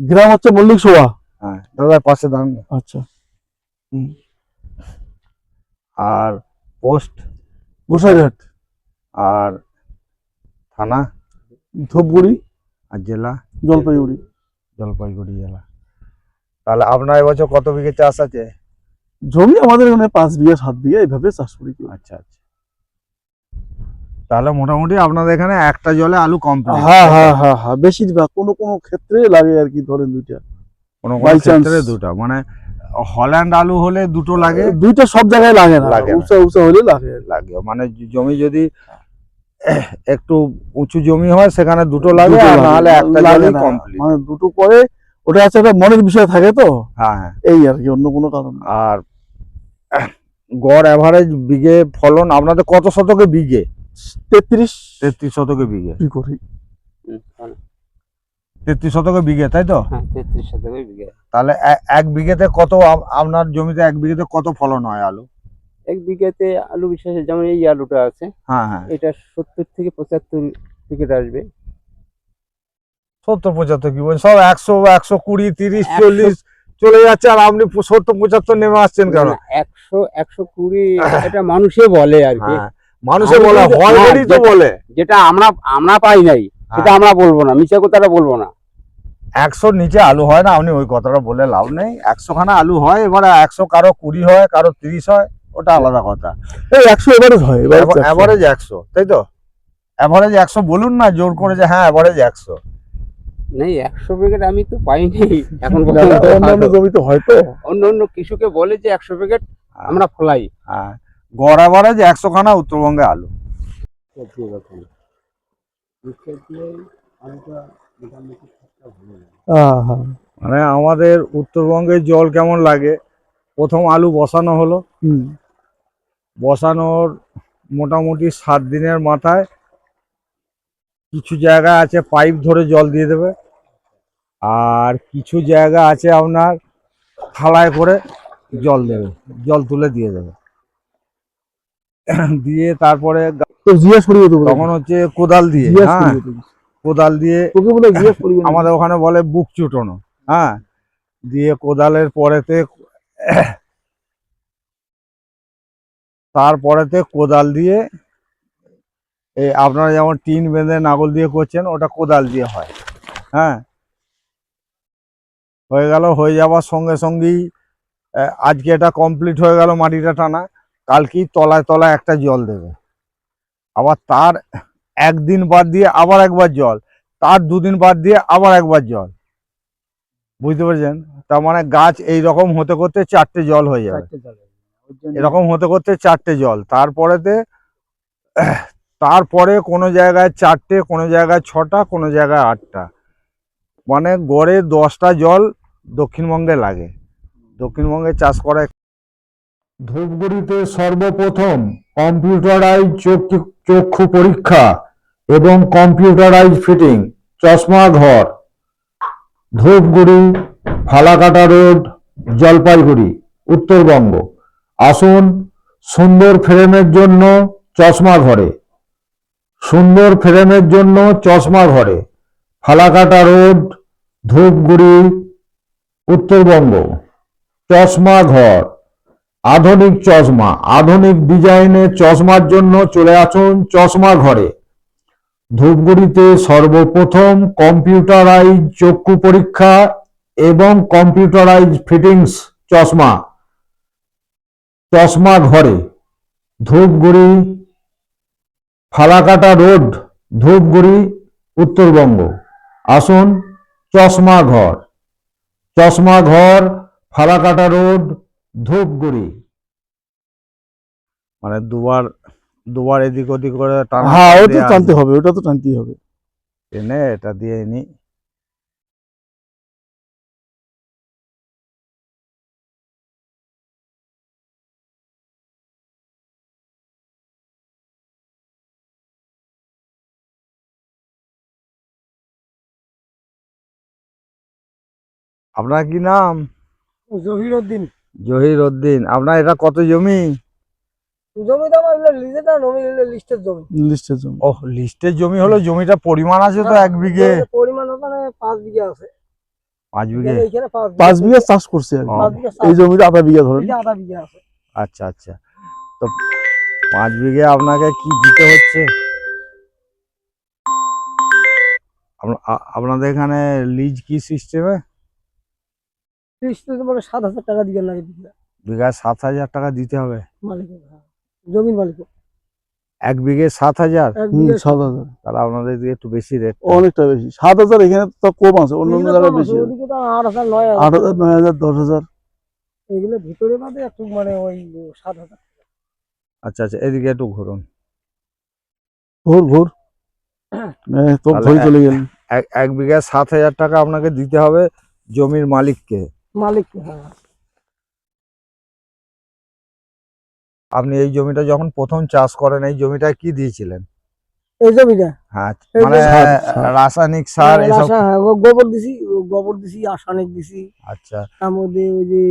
গ্রাম হচ্ছে মল্লিক সোয়া। হ্যাঁ দাদা পাশে দাঁড়ান। আচ্ছা। আর পোস্ট? গোসাইরহাট আর থানা? ধূপগুড়ি। আর জেলা? জলপাইগুড়ি। জলপাইগুড়ি জেলা। তাহলে আপনার এবছর কত বিঘে চাষ আছে? জমি আমাদের এখানে পাঁচ বিঘা সাত বিঘা এইভাবে চাষ করি। আচ্ছা আচ্ছা। তাহলে মোটামুটি আপনাদের এখানে একটা জলে আলু কমপ্লিট হ্যাঁ হ্যাঁ হ্যাঁ হ্যাঁ বেশিরভাগ কোনো কোনো ক্ষেত্রে লাগে আর কি ধরেন দুইটা। কোনো কোনো ক্ষেত্রে দুটো মানে হল্যান্ড আলু হলে দুটো লাগে? দুইটা সব জায়গায় লাগে না লাগে না। উঁচা উঁচা হলে লাগে। লাগে মানে জমি যদি একটু উঁচু জমি হয় সেখানে দুটো লাগে আর লাগে, নাহলে একটা লাগে কমপ্লিট মানে দুটো করে ওটা আছে একটা মনের বিষয় থাকে তো? হ্যাঁ হ্যাঁ। এই আর কি অন্য কোনো কারণ আর গড় অ্যাভারেজ বিঘে ফলন আপনাদের কত শতকে বিঘে? তেত্রিশ? তেত্রিশ শতকে বিঘে। কি করি? তেত্রিশ শতকে বিঘে তাই তো? হ্যাঁ তেত্রিশ শতকে বিঘা। তাহলে এক বিঘেতে কত আপনার জমিতে এক বিঘেতে কত ফলন হয় আলু? এক বিঘাতে আলু বিশেষে যেমন এই আলুটা আছে হ্যাঁ হ্যাঁ। এটা সত্তর থেকে পঁচাত্তর প্যাকেট আসবে। সত্তর পঁচাত্তর কি বলছেন? সব একশো একশো কুড়ি তিরিশ চল্লিশ চলে যাচ্ছে আর আপনি সত্তর পঁচাত্তর নেমে আসছেন কেন? একশো একশো কুড়ি এটা মানুষে বলে আর কি। হ্যাঁ। মানুষে বলে হয় হ্যাঁ, বলেই তো বলে। যেটা আমরা আমরা পাই নাই সেটা আমরা বলব না। মিশা কথাটা বলব না। একশোর নিচে আলু হয় না আপনি ওই কথাটা বলে লাভ নেই। একশো খানা আলু হয় এবারে একশো কারও কুড়ি হয় কারও তিরিশ হয় ওটা আলাদা কথা। এই একশো এভারেজ হয় একশো। অ্যাভারেজ একশো তাই তো? অ্যাভারেজ একশো বলুন না জোর করে যে হ্যাঁ অ্যাভারেজ একশো। নেই একশো প্যাকেট আমি তো পাইনি। এখন পর্যন্ত। অন্যান্য জমিতে হয়তো অন্য অন্য কৃষকে বলে যে একশো প্যাকেট আমরা ফলাই। গড় যে একশো খানা উত্তরবঙ্গে আলু। মানে আমাদের উত্তরবঙ্গের জল কেমন লাগে? প্রথম আলু বসানো হলো। বসানোর মোটামুটি সাত দিনের মাথায় কিছু জায়গা আছে পাইপ ধরে জল দিয়ে দেবে। আর কিছু জায়গা আছে আপনার থালায় করে জল দেবে জল তুলে দিয়ে দেবে। দিয়ে তারপরে জিজ্ঞেস করিয়ে দেবো তখন হচ্ছে কোদাল দিয়ে হ্যাঁ। কোদাল দিয়ে তোকে বলে জিজ্ঞেস করিয়ে আমাদের ওখানে বলে বুক চুটোনো হ্যাঁ। দিয়ে কোদালের পরেতে তারপরেতে কোদাল দিয়ে এই আপনারা যেমন টিন বেঁধে নাগল দিয়ে করছেন ওটা কোদাল দিয়ে হয় হ্যাঁ। হয়ে গেল হয়ে যাওয়ার সঙ্গে সঙ্গেই আজকে এটা কমপ্লিট হয়ে গেল মাটিটা টানা। কালকেই তলায় তলায় একটা জল দেবে। আবার তার একদিন বাদ দিয়ে আবার একবার জল তার দুদিন বাদ দিয়ে আবার একবার জল। বুঝতে পেরেছেন? তার মানে গাছ এই রকম হতে করতে চারটে জল হয়ে যাবে। এরকম হতে করতে চারটে জল। তারপরেতে তারপরে কোনো জায়গায় চারটে কোনো জায়গায় ছটা কোনো জায়গায় আটটা। মানে গড়ে দশটা জল দক্ষিণবঙ্গে লাগে। দক্ষিণবঙ্গে চাষ করা ধূপগুড়িতে সর্বপ্রথম কম্পিউটারাইজ চক্ষু পরীক্ষা এবং কম্পিউটারাইজ ফিটিং, চশমা ঘর, ধূপগুড়ি, ফালাকাটা রোড, জলপাইগুড়ি, উত্তরবঙ্গ। আসুন সুন্দর ফ্রেমের জন্য চশমা ঘরে। সুন্দর ফ্রেমের জন্য চশমা ঘরে। ফালাকাটা রোড, ধূপগুড়ি, উত্তরবঙ্গ। চশমা ঘর। আধুনিক চশমা, আধুনিক ডিজাইনের চশমার জন্য চলে আসুন চশমা ঘরে। ধূপগুড়িতে সর্বপ্রথম কম্পিউটারাইজ চক্ষু পরীক্ষা এবং কম্পিউটারাইজ ফিটিংস চশমা চশমা ঘরে। ধূপগুড়ি, ফালাকাটা রোড, ধূপগুড়ি, উত্তরবঙ্গ। আসুন চশমা ঘর। চশমা ঘর, ফালাকাটা রোড ধূপগুড়ি মানে দুবার দুবার এদিক ওদিক করে টানা হ্যাঁ ওটা টানতে হবে ওটা তো টানতেই হবে। এনে এটা দিয়ে নি আপনার কি নাম? জহিরুদ্দিন। জহির উদ্দিন আপনার এটা কত জমি? জমি তো আমার লিজে না নমি লিস্টের জমি। লিস্টের ও লিস্টের জমি হলো জমিটা পরিমাণ আছে তো এক বিঘে? পরিমাণ ওখানে পাঁচ বিঘা আছে। পাঁচ বিঘে? পাঁচ পাঁচ বিঘা চাষ করছে আর কি। ও। পাঁচ বিঘা এই জমিটা আধা বিঘা ধরেন। আধা বিঘা আছে। আচ্ছা আচ্ছা। তো পাঁচ বিঘে আপনাকে কি দিতে হচ্ছে? আপনাদের এখানে লিজ কি সিস্টেমে মানে সাত হাজার টাকা দিকে লাগে বিঘা বিঘায় সাত হাজার টাকা দিতে হবে। হ্যাঁ। জমির মালিক এক বিঘে সাত হাজার? বিঘা সাত হাজার। তাহলে আপনাদের দিকে একটু বেশি রেট অনেকটা বেশি। সাত হাজার এখানে তো কম আছে অন্য অন্য জায়গায় বেশি আছে। ওদিকে তো আট হাজার নয় আট হাজার হাজার নয় হাজার দশ হাজার। এগুলো ভিতরে বাদে একটু মানে ওই সাত হাজার। আচ্ছা আচ্ছা এদিকে একটু ঘুরুন। হ্যাঁ তো চলে গেলেন। এক এক সাত হাজার টাকা আপনাকে দিতে হবে জমির মালিককে। মালিক হ্যাঁ। আপনি এই জমিটা যখন প্রথম চাষ করেন এই জমিটা কি দিয়েছিলেন? এই জমিটা? হ্যাঁ মানে। রাসায়নিক সার হ্যাঁ, এসব হ্যাঁ, গোবর দিছি গোবর দিছি আসানিক দিছি। আচ্ছা। তার মধ্যে ওই যে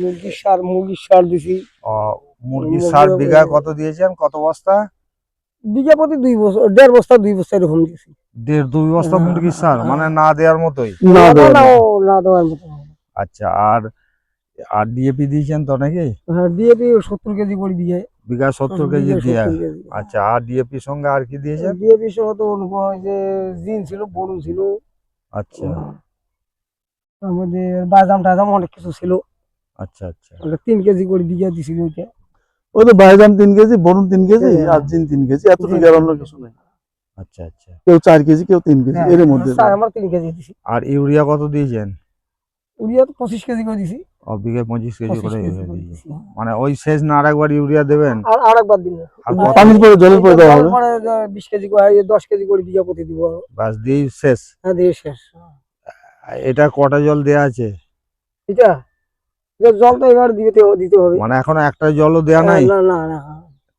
মুরগির সার মুরগির সার দিছি। ও, মুরগির সার বিঘা কত দিয়েছেন? কত বস্তা? বিঘা প্রতি দুই বছর দেড় বস্তা দুই বস্তা এরকম দিছি দেড় দুই বস্তা হ্যাঁ, মুরগির সার। মানে না দেওয়ার মতোই? না না দেওয়ার মতো। আচ্ছা আর আর ডিএপি দিয়েছেন তো নাকি? হ্যাঁ ডিএপি সত্তর কেজি করে দিয়ে। বিঘা সত্তর কেজি দিয়ে। আচ্ছা আর ডিএপি সঙ্গে আর কি দিয়েছেন? ডিএপি সহ তো ওই যে জিন ছিল বড়ু ছিল। আচ্ছা। মধ্যে বাদাম টাদাম অনেক কিছু ছিল। আচ্ছা আচ্ছা। তিন কেজি করে দিয়ে দিছিল ওইটা। ওই তো বাইজাম তিন কেজি বরুণ তিন কেজি হ্যাঁ। আর জিন তিন কেজি এতটুকু আর অন্য কিছু নেই। আচ্ছা আচ্ছা। কেউ চার কেজি কেউ তিন কেজি হ্যাঁ, এর মধ্যে। আমার তিন কেজি দিছি। আর ইউরিয়া কত দিয়েছেন? উড়িয়া তো পঁচিশ কেজি করে দিছি। ও বিঘে পঁচিশ কেজি করে ইউরিয়া হ্যাঁ। মানে ওই শেষ না ইউরিয়া দেবেন? আর আর দিন। আর আর- পানির পরে জলের পরে দেওয়া হবে? তারপরে বিশ কেজি করে দশ কেজি করে বিঘা প্রতি দিব। বাস দিয়েই শেষ? হ্যাঁ দিয়ে শেষ এটা কটা জল দেয়া আছে? এটা? জল তো এবার দিতে দিতে হবে। মানে এখনও একটা জলও দেয়া নাই? না না না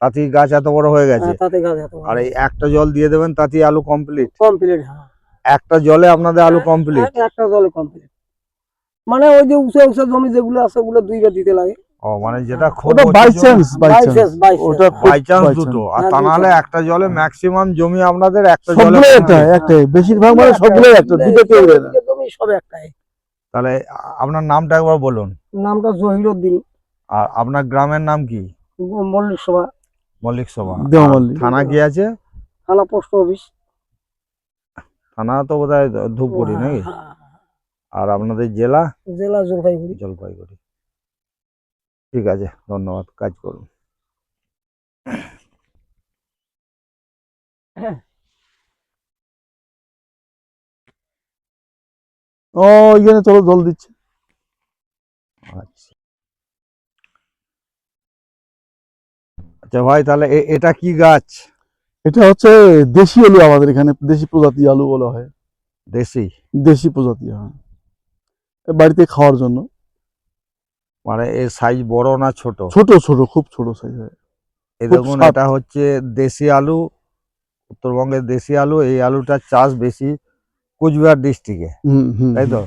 তাতেই গাছ এত বড় হয়ে গেছে? হ্যাঁ, তাতে গাছ এত আর এই একটা জল দিয়ে দেবেন তাতেই আলু কমপ্লিট কমপ্লিট হ্যাঁ। একটা জলে আপনাদের আলু কমপ্লিট একটা জলে কমপ্লিট মানে ওই যে উঁচা উঁচা জমি যেগুলো আছে ওগুলো দুইবার দিতে লাগে। ও মানে যেটা ওটা বাই চান্স বাই চান্স ওটা বাই চান্স দুটো। আর হ্যাঁ, তা। নাহলে একটা জলে ম্যাক্সিমাম জমি আপনাদের একটা জলে সবগুলো একটা বেশিরভাগ মানে সবগুলো একটা দুটো কেউ না। জমি সব একটাই। তাহলে আপনার নামটা একবার বলুন। নামটা জহিরুদ্দিন। আর আপনার গ্রামের নাম কি? মল্লিক সভা। মল্লিক সভা। থানা কি আছে? থানা পোস্ট অফিস। থানা তো বোধহয় ধূপগুড়ি নাকি? হ্যাঁ, আর আপনাদের জেলা? জেলা জলপাইগুড়ি। জলপাইগুড়ি। ঠিক আছে ধন্যবাদ কাজ করুন। ও এখানে চলো জল দিচ্ছে। আচ্ছা। আচ্ছা ভাই তাহলে এ- এটা কি গাছ? এটা হচ্ছে দেশি আলু আমাদের এখানে দেশি প্রজাতি আলু বলা হয়। দেশি? দেশি প্রজাতি হ্যাঁ। বাড়িতে খাওয়ার জন্য। মানে এর সাইজ বড় না ছোট? ছোট ছোট খুব ছোট সাইজ হয় এই দেখুন এটা হচ্ছে দেশি আলু উত্তরবঙ্গের দেশি আলু। এই আলুটার চাষ বেশি কুচবিহার ডিস্ট্রিক্টে হুম হুম তাই তো?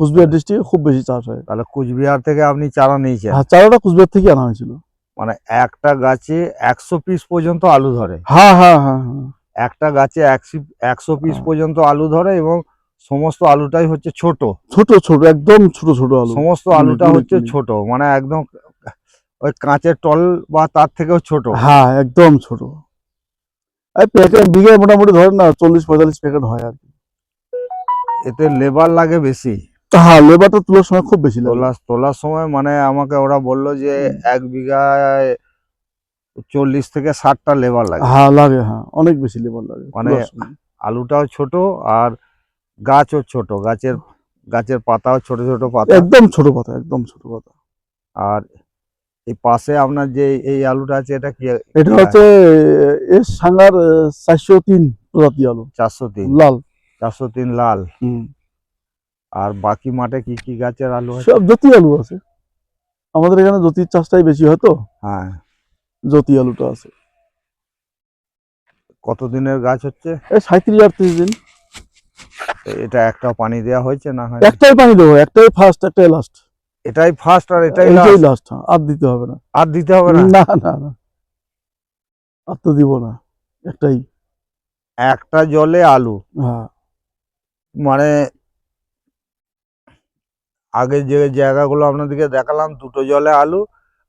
কুচবিহার ডিস্ট্রিক্টে খুব বেশি চাষ হয়। তাহলে কুচবিহার থেকে আপনি চারা নিয়েছেন। হ্যাঁ চারাটা কুচবিহার থেকে আনা হয়েছিল। মানে একটা গাছে একশো পিস পর্যন্ত আলু ধরে। হ্যাঁ হ্যাঁ হ্যাঁ হ্যাঁ। একটা গাছে একশো একশো পিস হ্যাঁ। পর্যন্ত আলু ধরে এবং সমস্ত আলুটাই হচ্ছে ছোট। ছোট ছোট একদম ছোট ছোট আলু। সমস্ত আলুটা হচ্ছে। ছোট মানে একদম ওই কাঁচের টল বা তার থেকেও ছোট। হ্যাঁ একদম ছোট। এই প্যাকেট বিঘে মোটামুটি ধরেন না চল্লিশ পঁয়তাল্লিশ প্যাকেট হয় আর কি। এতে লেবার লাগে বেশি। হ্যাঁ লেবারটা তোলার সময় খুব বেশি লাগে। তোলা তোলার সময় মানে আমাকে ওরা বলল যে এক বিঘায় চল্লিশ থেকে ষাটটা লেবার লাগে। হ্যাঁ লাগে হ্যাঁ অনেক বেশি লেবার লাগে মানে- আলুটাও ছোট আর গাছও ছোট গাছের গাছের পাতাও ছোট ছোট পাতা। একদম ছোট পাতা একদম ছোট পাতা। আর এই পাশে আপনার যে এই আলুটা আছে এটা কি? এটা হচ্ছে এর সাঙ্গার চারশো তিন প্রজাতি আলু। চারশো তিন। লাল। চারশো তিন লাল। হুম। আর বাকি মাঠে কি কি গাছের আলু আছে? সব জ্যোতি আলু আছে। আমাদের এখানে জ্যোতির চাষটাই বেশি হয় তো। হ্যাঁ। জ্যোতি আলুটা আছে। কতদিনের গাছ হচ্ছে? এই সাঁত্রিশ আটত্রিশ দিন। এটা একটা পানি দেওয়া হয়েছে না হয় একটাই পানি দেবো একটাই ফার্স্ট একটাই লাস্ট এটাই ফার্স্ট আর এটাই লাস্ট আর দিতে হবে না। আর দিতে হবে না? না না না। আর তো দিব না একটাই। একটা জলে আলু? হ্যাঁ। মানে আগে যে জায়গাগুলো আপনাদেরকে দেখালাম দুটো জলে আলু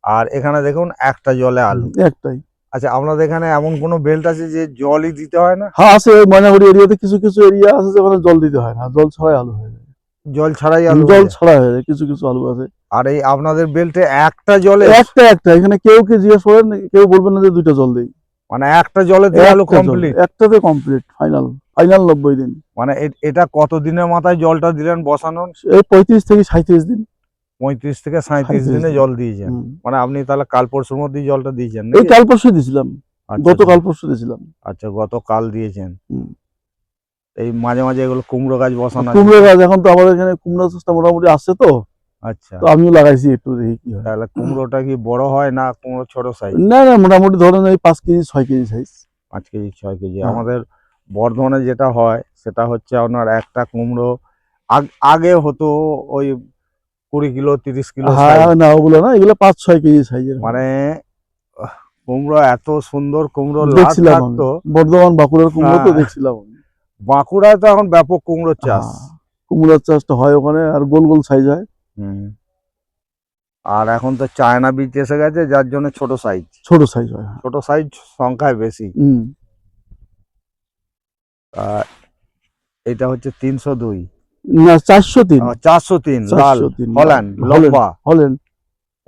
আর এখানে দেখুন একটা জলে আলু। একটাই। আচ্ছা আপনাদের এখানে এমন কোনো বেল্ট আছে যে জলই দিতে হয় না? হ্যাঁ আছে ময়নাগুড়ি এরিয়াতে কিছু কিছু এরিয়া আছে যেখানে জল দিতে হয় না জল ছাড়াই আলু হয়ে যায়। জল ছাড়াই আলু জল ছাড়া হয়ে যায় কিছু কিছু আলু আছে। আর এই আপনাদের বেল্টে একটা জলে? একটা একটা এখানে কেউ কে জিজ্ঞেস করেন? কেউ বলবেন না যে দুইটা জল দেই। মানে একটা জলে আলু কমপ্লিট একটাতে কমপ্লিট ফাইনাল ফাইনাল নব্বই দিন। মানে এটা কত দিনের মাথায় জলটা দিলেন বসানোর? এই পঁয়ত্রিশ থেকে সাঁত্রিশ দিন। পঁয়ত্রিশ থেকে সাঁত্রিশ দিনে জল দিয়েছেন। মানে আপনি তাহলে কাল পরশুর মধ্যেই জলটা দিয়েছেন এই কাল পরশু দিয়েছিলাম। আচ্ছা, গতকাল পরশু দিয়েছিলাম। আচ্ছা গতকাল দিয়েছেন। এই মাঝে মাঝে এগুলো কুমড়ো গাছ বসানো কুমড়ো গাছ এখন তো আমাদের এখানে কুমড়ো চাষটা মোটামুটি আসছে তো। আচ্ছা। তো আমিও লাগাইছি একটু দেখি কি হয়। তাহলে কুমড়োটা কি বড় হয় না কুমড়ো ছোট সাইজ না না মোটামুটি ধরেন এই পাঁচ কেজি ছয় কেজি সাইজ পাঁচ কেজি ছয় কেজি। হ্যাঁ। আমাদের বর্ধমানে যেটা হয় সেটা হচ্ছে আপনার একটা কুমড়ো আগে হতো ওই কুড়ি কিলো তিরিশ কিলো হ্যাঁ না ওগুলো না এগুলো পাঁচ ছয় কেজি সাইজের মানে কুমড়ো এত সুন্দর কুমড়ো দেখছিলাম বর্ধমান বাঁকুড়ার কুমড়ো তো হ্যাঁ। দেখছিলাম বাঁকুড়ায় তো এখন ব্যাপক কুমড়োর চাষ। হ্যাঁ, কুমড়োর চাষটা হয় ওখানে আর গোল গোল সাইজ হয়। হুম। আর এখন তো চায়না বীজ এসে গেছে যার জন্য ছোট সাইজ ছোট সাইজ হয়। ছোট সাইজ সংখ্যায় বেশি। এটা হচ্ছে তিনশো দুই। না চারশো তিন। চারশো তিন লাল হল্যান্ড হল্যান্ড। লম্বা। হলেন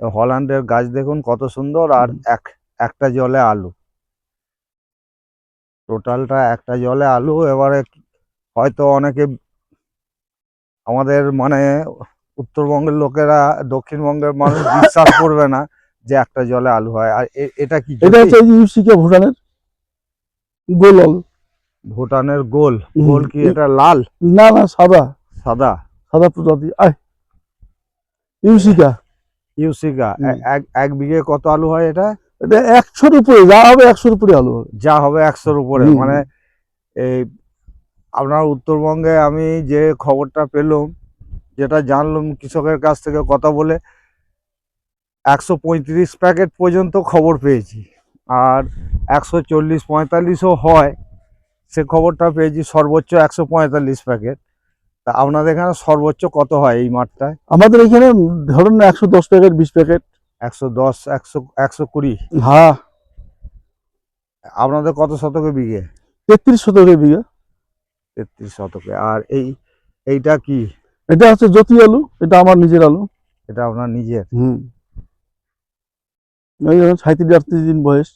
হল্যান্ডের গাছ দেখুন কত সুন্দর আর এক একটা জলে আলু। টোটালটা একটা জলে আলু এবারে হয়তো অনেকে আমাদের মানে উত্তরবঙ্গের লোকেরা দক্ষিণবঙ্গের মানুষ বিশ্বাস করবে না যে একটা জলে আলু হয়। আর এটা কি এটা হচ্ছে ইউসিকে ভুটানের গোল ভুটানের গোল। গোল কি এটা লাল? না না সাদা। সাদা? সাদা প্রজাতি আয়। ইউসিকা। ইউসিকা এক এক বিঘে কত আলু হয় এটা? এটা একশোর উপরে যা হবে একশোর উপরে আলু হবে। যা হবে একশোর উপরে মানে এই আপনার উত্তরবঙ্গে আমি যে খবরটা পেলাম যেটা জানলাম কৃষকের কাছ থেকে কথা বলে একশো পঁয়ত্রিশ প্যাকেট পর্যন্ত খবর পেয়েছি। আর একশো চল্লিশ পঁয়তাল্লিশও হয় সে খবরটা পেয়েছি সর্বোচ্চ একশো পঁয়তাল্লিশ প্যাকেট। তা আপনাদের এখানে সর্বোচ্চ কত হয় এই মাঠটায়? আমাদের এখানে ধরুন না একশো দশ প্যাকেট বিশ প্যাকেট। একশো দশ একশো একশো কুড়ি? হ্যাঁ। আপনাদের কত শতকে বিঘে? তেত্রিশ শতকে বিঘে। তেত্রিশ শতকে। আর এই এইটা কি? এটা হচ্ছে জ্যোতি আলু এটা আমার নিজের আলু। এটা আপনার নিজের? হুম। ওই সাঁত্রিশ আটত্রিশ দিন বয়স।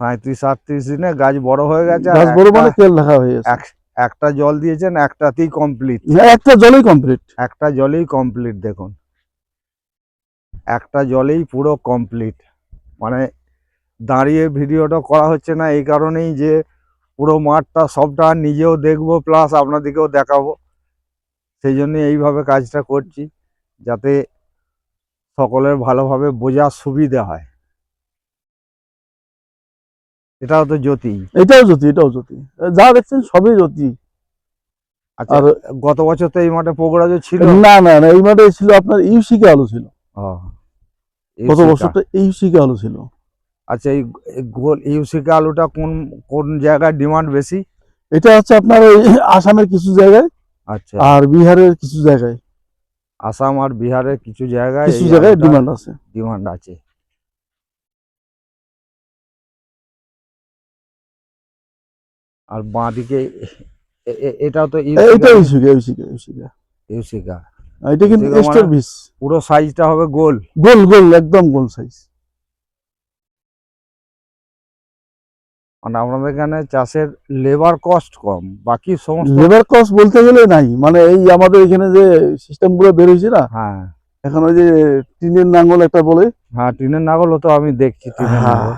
সাঁত্রিশ আটত্রিশ দিনে গাছ বড় হয়ে গেছে বড় মানে তেল হয়ে গেছে। একটা জল দিয়েছেন একটাতেই কমপ্লিট একটা জলই কমপ্লিট একটা জলেই কমপ্লিট দেখুন। একটা জলেই পুরো কমপ্লিট মানে দাঁড়িয়ে ভিডিওটা করা হচ্ছে না এই কারণেই যে পুরো মাঠটা সবটা নিজেও দেখব প্লাস আপনাদেরকেও দেখাবো। সেই জন্য এইভাবে কাজটা করছি যাতে সকলের ভালোভাবে বোঝার সুবিধা হয়। এটাও তো জ্যোতি। এটাও জ্যোতি এটাও জ্যোতি। যা দেখছেন সবই জ্যোতি। আচ্ছা আর গত বছর তো এই মাঠে পোগরাজ ছিল? না না না এই মাঠে ছিল আপনার ইউসিকে আলু ছিল। গত। বছরটা ইউসিকে আলু ছিল। আচ্ছা এই এই গোল ইউসিকা আলুটা কোন কোন জায়গায় ডিমান্ড বেশি? এটা হচ্ছে আপনার ওই আসামের কিছু জায়গায় আচ্ছা। আর বিহারের কিছু জায়গায়। আসাম আর বিহারের কিছু জায়গায় কিছু জায়গায় ডিমান্ড আছে। ডিমান্ড আছে। আর বাঁদিকে এটাও তো এটা ইউসিকে। ইউসিকে ইউসিকে ইউসিকা। এটা কিন্তু মানে- এস্টার বিস পুরো সাইজটা হবে গোল। গোল গোল একদম গোল সাইজ মানে আপনাদের এখানে চাষের লেবার কস্ট কম বাকি সমস্ত লেবার কস্ট বলতে গেলে নাই। মানে এই আমাদের এখানে যে সিস্টেমগুলো বের হয়েছে না হ্যাঁ। এখন ওই যে টিনের নাঙ্গল একটা বলে। হ্যাঁ টিনের নাগলও তো আমি দেখছি টিনের হ্যাঁ।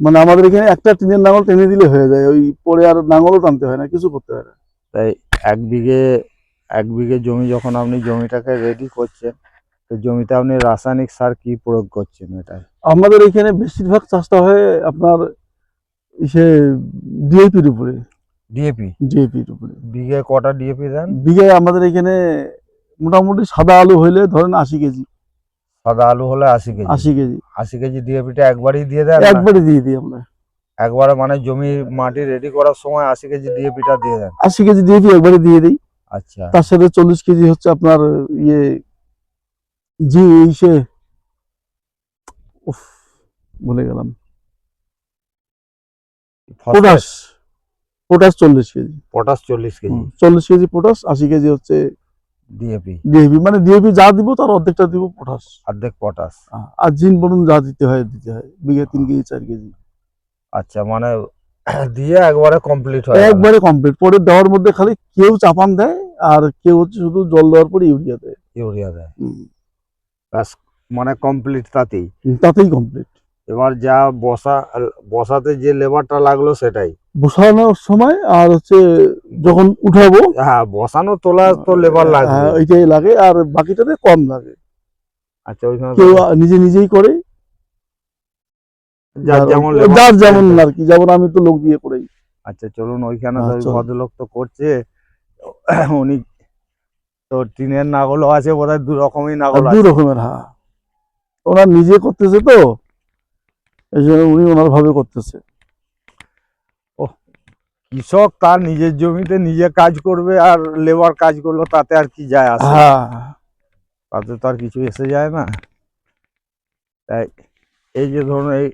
মানে আমাদের এখানে একটা টিনের নাঙ্গল টেনে দিলে হয়ে যায় ওই পরে আর নাঙ্গলও টানতে হয় না কিছু করতে হয় না। তাই এক বিঘে এক বিঘে জমি যখন আপনি জমিটাকে রেডি করছেন তো জমিতে আপনি রাসায়নিক সার কি প্রয়োগ করছেন এটাই আমাদের এখানে বেশিরভাগ চাষটা হয় আপনার ইসে ডিএপির উপরে। ডিএপি ডিএপির উপরে। বিঘে কটা ডিএপি দেন? বিঘে আমাদের এখানে মোটামুটি সাদা আলু হইলে ধরেন আশি কেজি। সাদা আলু হলে আশি কেজি। আশি কেজি। আশি কেজি ডিএপিটা একবারই দিয়ে দেন না? একবারে দিয়ে দিই আমরা। একবারে মানে জমি মাটি রেডি করার সময় আশি কেজি ডিএপিটা দিয়ে দেন। আশি কেজি ডিএপি একবারে দিয়ে দিই। আচ্ছা। তার সাথে চল্লিশ কেজি হচ্ছে আপনার ইয়ে জি ইসে। উফ ভুলে গেলাম। পটাশ। পটাশ চল্লিশ কেজি। পটাশ চল্লিশ কেজি। চল্লিশ কেজি পটাশ আশি কেজি হচ্ছে ডিএপি ডিএপি মানে ডিএপি যা দিব তার অর্ধেকটা দিব পটাশ অর্ধেক পটাশ আর জিন বলুন যা দিতে হয় দিতে হয়। বিঘা তিন কেজি চার কেজি। আচ্ছা মানে দিয়ে একবারে কমপ্লিট হয়। একবারে কমপ্লিট পরে দেওয়ার মধ্যে খালি কেউ চাপান দেয় আর কেউ হচ্ছে শুধু জল দেওয়ার পরে ইউরিয়া দেয়। ইউরিয়া দেয়। ব্যাস মানে কমপ্লিট তাতেই। তাতেই কমপ্লিট এবার যা বসা বসাতে যে লেবারটা লাগল সেটাই। বসানোর সময় আর হচ্ছে যখন উঠাবো হ্যাঁ বসানো তোলা তো লেবার লাগবে। হ্যাঁ, ওইটাই লাগে আর বাকিটাতে কম লাগে। আচ্ছা ওইখানে কেউ নিজে নিজেই করে। যার যেমন যার যেমন আর কি যেমন আমি তো লোক দিয়ে করেই। আচ্ছা চলুন ওইখানে হ্যাঁ, তো ভদ্রলোক তো করছে। উনি তো টিনের নাগলও আছে বোধহয় দু রকমই নাগল আছে। রকমের হ্যাঁ। ওনার নিজে করতেছে তো। এই জন্য উনি ওনারভাবে করতেছে। কৃষক তার নিজের জমিতে নিজে কাজ করবে আর লেবার কাজ করল তাতে আর কি যায় আসে? হ্যাঁ। তাতে তো আর কিছু এসে যায় না। তাই এই যে ধরুন এই